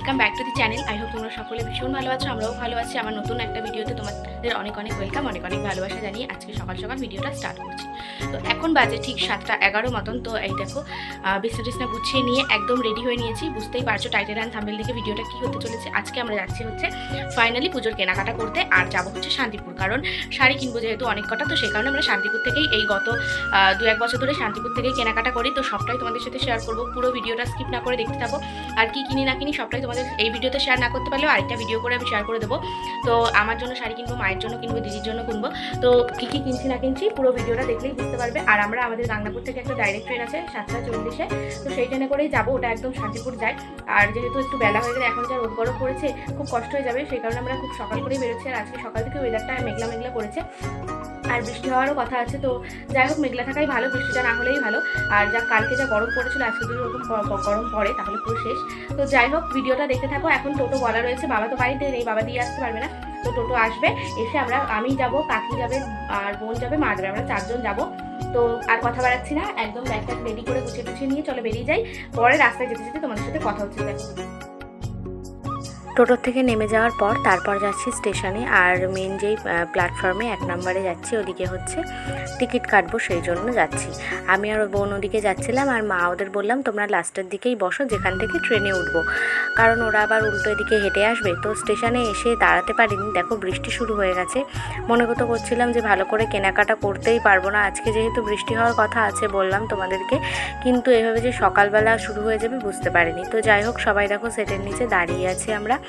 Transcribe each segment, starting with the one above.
The channel I hope তোমরা সকলে ভীষণ ভালো আছো, আমরাও ভালো আছি। আমার নতুন একটা ভিডিওতে তোমাদের অনেক অনেক ওয়েলকাম অনেক অনেক ভালোবাসা জানিয়ে আজকে সকাল সকাল ভিডিওটা স্টার্ট করছি। তো এখন বাজে ঠিক সাতটা এগারো মতন, তো এই দেখো বিছনা টিছনা গুছিয়ে নিয়ে একদম রেডি হয়ে নিয়েছি। বুঝতেই পারছ টাইটেল অ্যান্ড থাম্বেল দেখে ভিডিওটা কী হতে চলেছে। আজকে আমরা যাচ্ছি হচ্ছে ফাইনালি পুজোর কেনাকাটা করতে আর যাব হচ্ছে শান্তিপুর। কারণ শাড়ি কিনবো যেহেতু অনেক কটা, তো সেই কারণে আমরা শান্তিপুর থেকেই এই গত দু এক বছর ধরে শান্তিপুর থেকেই কেনাকাটা করি। তো সবটাই তোমাদের সাথে শেয়ার করব। পুরো ভিডিওটা স্কিপ না করে দেখতে থাকো। আর কি কিনি না কিনি সবটাই তোমাদের এই ভিডিওতে শেয়ার না করতে পারলেও আরেকটা ভিডিও করে আমি শেয়ার করে দেবো। তো আমার জন্য শাড়ি কিনবো, মায়ের জন্য কিনবো, দিদির জন্য কিনবো। তো কী কী কিনছি না কিনছি পুরো ভিডিওটা দেখলেই বুঝতে পারবে। আর আমরা আমাদের গাঙ্গাপুর থেকে একটা ডাইরেক্ট ট্রেন আছে, সাতটা চল্লিশে। তো সেই ট্রেনে করেই যাব, ওটা একদম শান্তিপুর যায়। আর যেহেতু একটু বেলা হয়ে গেলে এখন যা রোদ গরম পড়েছে, খুব কষ্ট হয়ে যাবে। সেই কারণে আমরা খুব সকাল করেই বেরোচ্ছি। আর আজকে সকাল থেকে ওয়েদারটা মেঘলা মেঘলা করেছে। আর বৃষ্টি হওয়ারও কথা আছে। তো যাই হোক, মেঘলা থাকাই ভালো, বৃষ্টিটা না হলেই ভালো। আর যা কালকে যা গরম পড়েছিল, আজকে যদি ওরকম গরম পড়ে, তাহলে পুরো শেষ। তো যাই হোক, ভিডিওটা দেখতে থাকো। এখন টোটো বলা রয়েছে, বাবা তো বাড়িতে নেই, বাবা দিয়ে আসতে পারবে না। তো টোটো আসবে, এসে আমরা, আমি যাব, কাকি যাবে, আর বোন যাবে, মা যাবে, আমরা চারজন যাব। তো আর কথা বাড়াচ্ছি না, একদম ব্যাগটা রেডি করে গুছিয়ে গুছিয়ে নিয়ে চলে বেরিয়ে যাই। পরে রাস্তায় যেতে যেতে তোমাদের সাথে কথা হচ্ছে। দেখো টোটোর থেকে নেমে যাওয়ার পর তারপর যাচ্ছি স্টেশনে আর মেন যেই প্ল্যাটফর্মে এক নম্বরে যাচ্ছি, ওদিকে হচ্ছে টিকিট কাটবো সেই জন্য যাচ্ছি। আমি আর বোন ওদিকে যাচ্ছিলাম আর মা ওদের বললাম, তোমরা লাস্টের দিকেই বসো, যেখান থেকে ট্রেনে উঠবো। কারণ ওরা আবার উল্টো এদিকে হেঁটে আসবে, তো স্টেশনে এসে দাঁড়াতে পারিনি। দেখো বৃষ্টি শুরু হয়ে গেছে। মনে করতে করছিলাম যে ভালো করে কেনাকাটা করতেই পারব না। আজকে যেহেতু বৃষ্টি হওয়ার কথা আছে বললাম তোমাদেরকে, কিন্তু এভাবে যে সকালবেলা শুরু হয়ে যাবে বুঝতে পারিনি। তো যাই হোক, সবাই দেখো সেটের নিচে দাঁড়িয়ে আছে আমরা।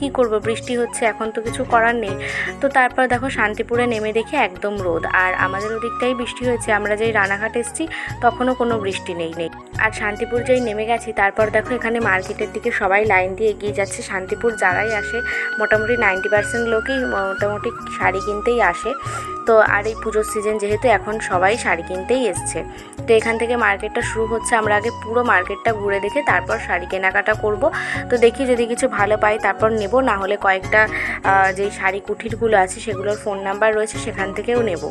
কি করব? বৃষ্টি হচ্ছে, এখন তো কিছু করার নেই। তো তারপর দেখো শান্তিপুরে নেমে দেখে একদম রোদ। আর আমাদের ওদিকটাই বৃষ্টি হয়েছে, আমরা যেই রানাঘাট এসেছি, তখনও কোনো বৃষ্টি নেই নেই। আর শান্তিপুর যেই নেমে গেছি, তারপর দেখো এখানে মার্কেটের দিকে সবাই লাইন দিয়ে এগিয়ে যাচ্ছে। শান্তিপুর যারাই আসে, মোটামুটি নাইনটি পার্সেন্ট লোকই মোটামুটি শাড়ি কিনতেই আসে। তো আর এই পুজোর সিজন যেহেতু, এখন সবাই শাড়ি কিনতেই এসছে। তো এখান থেকে মার্কেটটা শুরু হচ্ছে, আমরা আগে পুরো মার্কেটটা ঘুরে দেখে তারপর শাড়ি কেনাকাটা করব। তো দেখি যদি কিছু ভালো পাই, তারপর নেব। না হলে কয়েকটা যেই শাড়ি কুঠিরগুলো আছে সেগুলোর ফোন নাম্বার রয়েছে সেখান থেকেও নেব।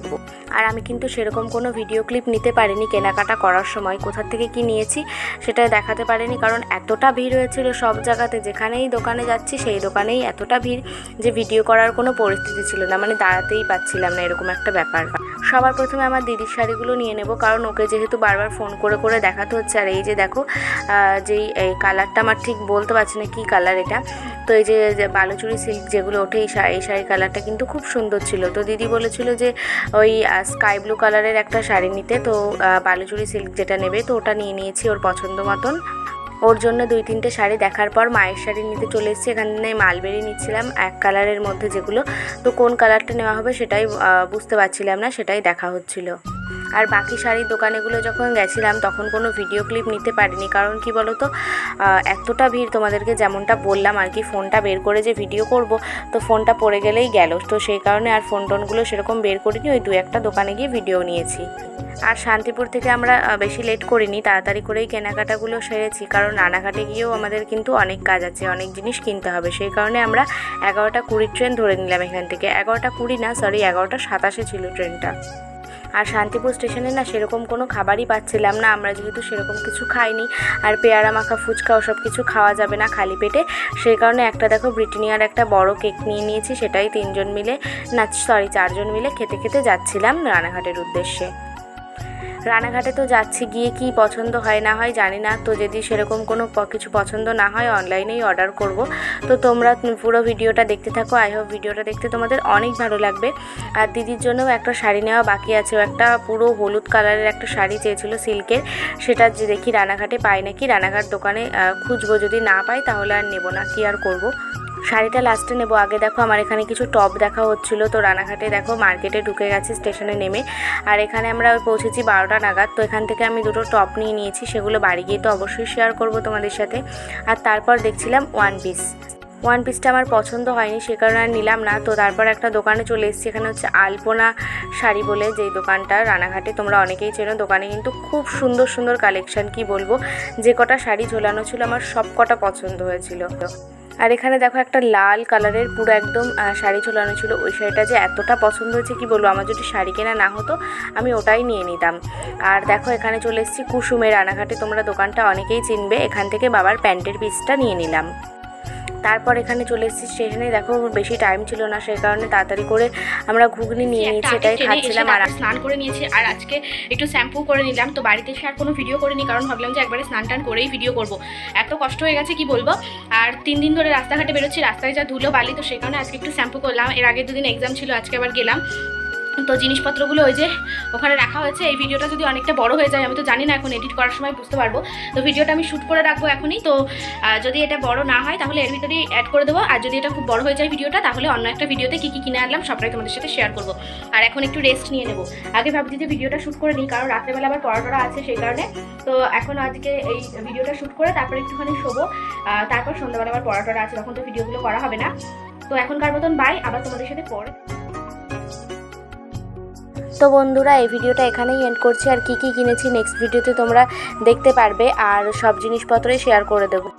আর আমি কিন্তু সেরকম কোনো ভিডিও ক্লিপ নিতে পারিনি কেনাকাটা করার সময়, কোথা থেকে কি নিয়েছি সেটা দেখাতে পারিনি কারণ এতটা ভিড় হয়েছিল সব জায়গাতে, যেখানেই দোকানে যাচ্ছি সেই দোকানেই এতটা ভিড় যে ভিডিও করার কোনো পরিস্থিতি ছিল না মানে দাঁড়াতেই পাচ্ছিলাম না এরকম একটা ব্যাপার। সবার প্রথমে আমার দিদির শাড়িগুলো নিয়ে নেব কারণ ওকে যেহেতু বারবার ফোন করে করে দেখাতে হচ্ছে। আর এই যে দেখো যেই, এই কালারটা আমার ঠিক বলতে পারছি না কী কালার এটা। তো এই যে বালুচুরি সিল্ক যেগুলো ওঠে, এই শাড়ি, এই কালারটা কিন্তু খুব সুন্দর ছিল। তো দিদি বলেছিল যে, ওই স্কাই ব্লু কালারের একটা শাড়ি নিতে। তো বালুচুরি সিল্ক যেটা নেবে, তো ওটা নিয়ে নিয়েছি ওর পছন্দ মতন। ওর জন্য দুই, তিনটে শাড়ি দেখার পর মায়ের শাড়ি নিতে চলে এসেছি। এখানে মালবেরি নিচ্ছিলাম, এক কালারের মধ্যে যেগুলো। তো কোন কালারটা নেওয়া হবে সেটাই বুঝতে পারছিলাম না, সেটাই দেখা হচ্ছিল। আর বাকি শাড়ির দোকানেগুলো যখন গেছিলাম, তখন কোনো ভিডিও ক্লিপ নিতে পারিনি। কারণ কি বলো তো এতটা ভিড় তোমাদেরকে যেমনটা বললাম আর কি, ফোনটা বের করে যে ভিডিও করব, তো ফোনটা পড়ে গেলেই গেল। তো সেই কারণে আর ফোন টোনগুলো সেরকম বের করিনি, ওই দু একটা দোকানে গিয়ে ভিডিও নিয়েছি। আর শান্তিপুর থেকে আমরা বেশি লেট করিনি, তাড়াতাড়ি করেই কেনাকাটাগুলো সেরেছি। কারণ রানাঘাটে গিয়েও আমাদের কিন্তু অনেক কাজ আছে, অনেক জিনিস কিনতে হবে। সেই কারণে আমরা এগারোটা কুড়ির ট্রেন ধরে নিলাম এখান থেকে। এগারোটা কুড়ি না সরি এগারোটা সাতাশে ছিল ট্রেনটা আর শান্তিপুর স্টেশনে না সেরকম কোনো খাবারই পাচ্ছিলাম না। আমরা যেহেতু সেরকম কিছু খাইনি, আর পেয়ারা, মাখা, ফুচকা ওসব কিছু খাওয়া যাবে না খালি পেটে সেই কারণে একটা দেখো ব্রিটানিয়ার একটা বড় কেক নিয়ে নিয়েছি, সেটাই তিনজন মিলে না সরি চারজন মিলে খেতে খেতে যাচ্ছিলাম রানাঘাটের উদ্দেশ্যে। রানাঘাটে তো যাচ্ছি, গিয়ে কি পছন্দ হয় না হয় জানি না। তো যদি সেরকম কোনো কিছু পছন্দ না হয়, অনলাইনেই অর্ডার করব। তো তোমরা পুরো ভিডিওটা দেখতে থাকো। আই হোপ ভিডিওটা দেখতে তোমাদের অনেক ভালো লাগবে। আর দিদির জন্যও একটা শাড়ি নেওয়া বাকি আছে। একটা পুরো হলুদ কালারের একটা শাড়ি চেয়েছিল সিল্কের। সেটা যে দেখি রানাঘাটে পাই নাকি? রানাঘাট দোকানে খুঁজবো। যদি না পাই তাহলে আর নেব না। কি আর করব? শাড়িটা লাস্টে নেব। আগে দেখো আমার এখানে কিছু টপ দেখা হচ্ছিল। তো রানাঘাটে দেখো মার্কেটে ঢুকে গেছি স্টেশনে নেমে। আর এখানে আমরা পৌঁছেছি বারোটা নাগাদ। তো এখান থেকে আমি দুটো টপ নিয়ে নিয়েছি, সেগুলো বাড়ি গিয়ে তো অবশ্যই শেয়ার করব তোমাদের সাথে। আর তারপর দেখছিলাম ওয়ান পিস ওয়ান পিসটা আমার পছন্দ হয়নি, সে কারণে আর নিলাম না। তো তারপর একটা দোকানে চলে এসেছি, এখানে হচ্ছে আলপনা শাড়ি বলে যেই দোকানটা রানাঘাটে। তোমরা অনেকেই চেনো, দোকানে কিন্তু খুব সুন্দর সুন্দর কালেকশান কি বলব? যে কটা শাড়ি ঝোলানো ছিল, আমার সব কটা পছন্দ হয়েছিল। আর এখানে দেখো একটা লাল কালারের পুরো একদম শাড়ি ঝোলানো ছিল। ওই শাড়িটা যে এতটা পছন্দ হয়েছে কি বলব? আমার যদি শাড়ি কেনা না হতো, আমি ওটাই নিয়ে নিতাম। আর দেখো, এখানে চলে এসেছি কুসুমের রানাঘাটে। তোমরা দোকানটা অনেকেই চিনবে। এখান থেকে বাবার প্যান্টের পিসটা নিয়ে নিলাম। তারপর এখানে চলে এসেছি স্টেশনে। দেখো বেশি টাইম ছিল না সেই কারণে তাড়াতাড়ি করে আমরা ঘুগনি নিয়ে নিয়েছি এটাই খাচ্ছিলাম আর স্নান করে নিয়েছি আর আজকে একটু শ্যাম্পু করে নিলাম। তো বাড়িতে এসে আর কোনো ভিডিও করিনি কারণ ভাবলাম যে একবারে স্নান টান করেই ভিডিও করব। এত কষ্ট হয়ে গেছে কি বলব? আর তিন দিন ধরে রাস্তাঘাটে বেরোচ্ছি রাস্তায় যা ধুলো বালি তো সেই কারণে আজকে একটু শ্যাম্পু করলাম। এর আগের দুদিন এক্সাম ছিল আজকে আবার গেলাম। তো জিনিসপত্রগুলো ওই যে ওখানে রাখা হয়েছে। এই ভিডিওটা যদি অনেকটা বড় হয়ে যায়, আমি তো জানি না এখন এডিট করার সময় বুঝতে পারব। তো ভিডিওটা আমি শ্যুট করে রাখব এখনই। তো যদি এটা বড় না হয়, তাহলে এর ভিতরেই অ্যাড করে দেবো। আর যদি এটা খুব বড় হয়ে যায় ভিডিওটা তাহলে অন্য একটা ভিডিওতে কী কী কিনে আনলাম, সবটাই তোমাদের সাথে শেয়ার করব। আর এখন একটু রেস্ট নিয়ে নেব। আগে ভাবছি যে ভিডিওটা শ্যুট করে নিই, কারণ রাত্রেবেলা আবার পড়াটরা আছে সেই কারণে। তো এখন আজকে এই ভিডিওটা শ্যুট করে তারপর একটুখানি শোবো। তারপর সন্ধ্যাবেলা আবার পড়াটরা আছে, তখন তো ভিডিওগুলো করা হবে না। তো এখনকার মতন বাই আবার তোমাদের সাথে পরে তো বন্ধুরা, এই ভিডিওটা এখানেই এন্ড করছি। আর কি কি কিনেছি নেক্সট ভিডিওতে তোমরা দেখতে পারবে। আর সব জিনিসপত্রই শেয়ার করে দেবো।